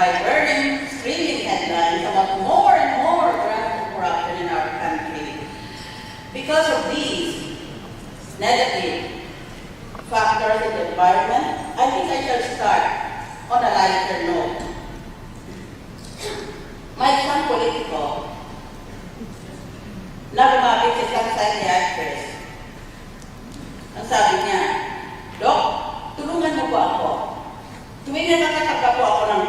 by burning, streaming headlines about more and more graft and corruption in our country. Because of these negative factors in the environment, I think I shall start on a lighter note. May isang politiko na lumapit sa isang psychiatrist. Ang sabi niya, Dok, tulungan mo po ako. Tuwing na nakakagka po ako ng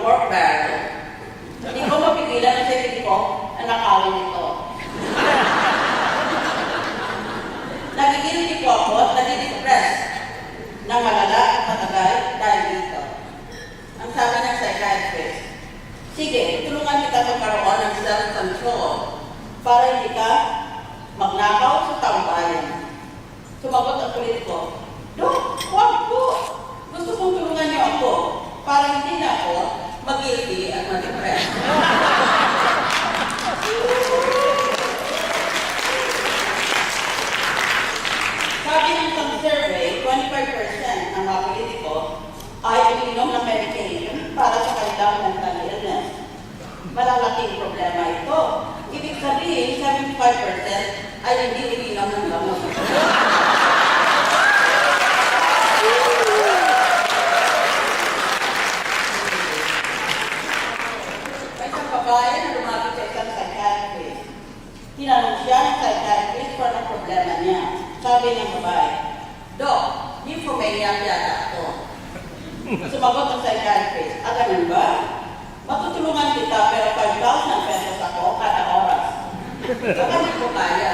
ko na nakawin ito. Nagigilty po ako at nadidepress ng malala at matagal dahil dito. Ang sabi ng psychiatrist, sige, tulungan kita magkaroon ng self-control para hindi ka magnakaw sa taong bayan. Sumagot ang politiko, Dok, huwag po. Gusto kong tulungan niyo ako para hindi na ako mag-guilty at ma-depress. Sabi ng isang survey, 25% ng mga politiko ay uminom ng medication para sa kanilang mental illness. Malalaking problema ito. Ibig sabihin, 75% ay hindi uminom ng gamot. Babae na lumapit sa isang psychiatrist. Tinanong siya ng psychiatrist Sabi ng babae, Dok, nymphomaniac yata ako. Sumagot ang psychiatrist, ah, ganun ba? Matutulungan kita pero 5,000 pesos ako kada oras. Baka hindi ko kaya.